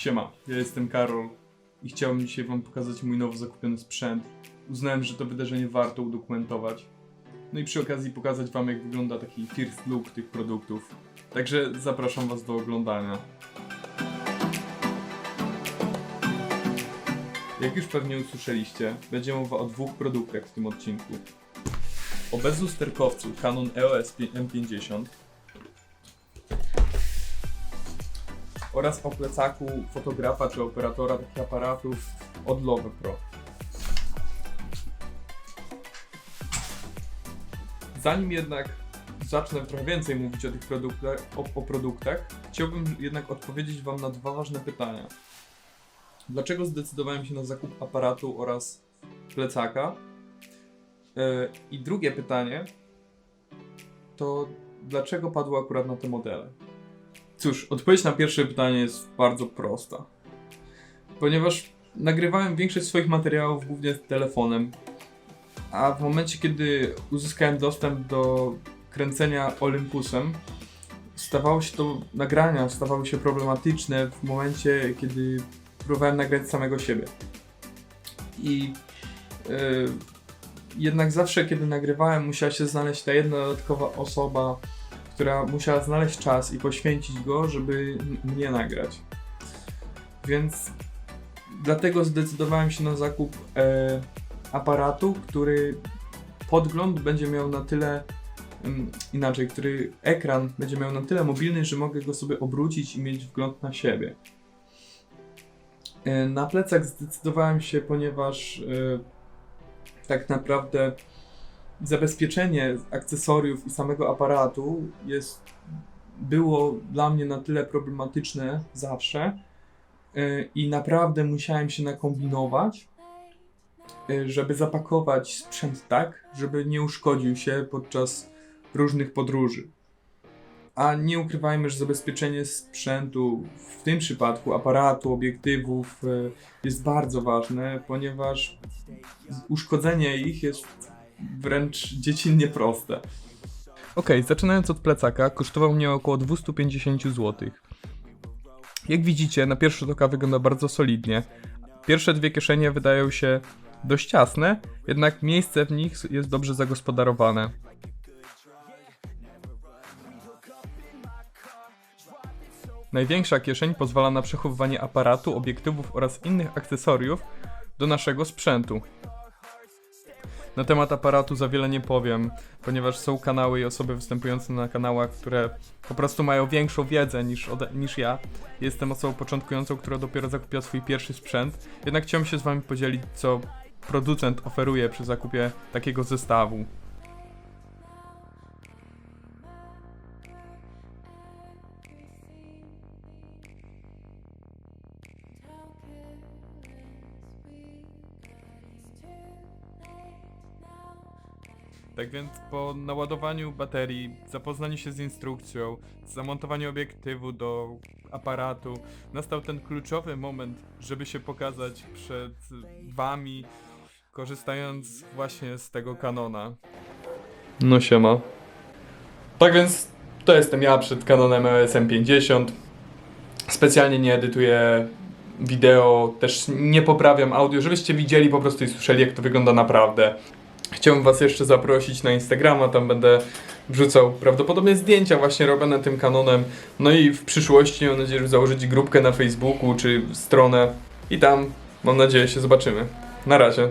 Siema, ja jestem Karol i chciałbym dzisiaj wam pokazać mój nowo zakupiony sprzęt. Uznałem, że to wydarzenie warto udokumentować. No i przy okazji pokazać wam jak wygląda taki first look tych produktów. Także zapraszam was do oglądania. Jak już pewnie usłyszeliście, będzie mowa o dwóch produktach w tym odcinku. O bezlusterkowcu Canon EOS M50 oraz o plecaku fotografa czy operatora takich aparatów od Love Pro. Zanim jednak zacznę trochę więcej mówić o tych produktach, o, o produktach, chciałbym jednak odpowiedzieć Wam na dwa ważne pytania. Dlaczego zdecydowałem się na zakup aparatu oraz plecaka? Yy, I drugie pytanie to dlaczego padło akurat na te modele? Cóż, odpowiedź na pierwsze pytanie jest bardzo prosta. Ponieważ nagrywałem większość swoich materiałów głównie telefonem, a w momencie, kiedy uzyskałem dostęp do kręcenia Olympusem, stawało się to, nagrania stawały się problematyczne w momencie, kiedy próbowałem nagrać samego siebie. I yy, jednak zawsze, kiedy nagrywałem, musiała się znaleźć ta jedna dodatkowa osoba, która musiała znaleźć czas i poświęcić go, żeby mnie nagrać. Więc dlatego zdecydowałem się na zakup e, aparatu, który podgląd będzie miał na tyle inaczej, który ekran będzie miał na tyle mobilny, że mogę go sobie obrócić i mieć wgląd na siebie. E, na plecak zdecydowałem się, ponieważ e, tak naprawdę zabezpieczenie akcesoriów i samego aparatu jest, było dla mnie na tyle problematyczne zawsze yy, i naprawdę musiałem się nakombinować, yy, żeby zapakować sprzęt tak, żeby nie uszkodził się podczas różnych podróży. A nie ukrywajmy, że zabezpieczenie sprzętu, w tym przypadku aparatu, obiektywów, yy, jest bardzo ważne, ponieważ uszkodzenie ich jest wręcz dziecinnie proste. Okej, zaczynając od plecaka, kosztował mnie około 250 zł. Jak widzicie, na pierwszy rzut oka wygląda bardzo solidnie. Pierwsze dwie kieszenie wydają się dość ciasne, jednak miejsce w nich jest dobrze zagospodarowane. Największa kieszeń pozwala na przechowywanie aparatu, obiektywów oraz innych akcesoriów do naszego sprzętu. Na temat aparatu za wiele nie powiem, ponieważ są kanały i osoby występujące na kanałach, które po prostu mają większą wiedzę niż, ode, niż ja. Jestem osobą początkującą, która dopiero zakupiła swój pierwszy sprzęt, jednak chciałem się z wami podzielić, co producent oferuje przy zakupie takiego zestawu. Tak więc po naładowaniu baterii, zapoznaniu się z instrukcją, zamontowaniu obiektywu do aparatu, nastał ten kluczowy moment, żeby się pokazać przed wami, korzystając właśnie z tego kanona. No siema. Tak więc to jestem ja przed Canonem EOS M50. Specjalnie nie edytuję wideo, też nie poprawiam audio, żebyście widzieli po prostu i słyszeli jak to wygląda naprawdę. Chciałbym Was jeszcze zaprosić na Instagrama, tam będę wrzucał prawdopodobnie zdjęcia właśnie robione tym kanonem. No i w przyszłości mam nadzieję, że założyć grupkę na Facebooku czy stronę i tam mam nadzieję się zobaczymy. Na razie.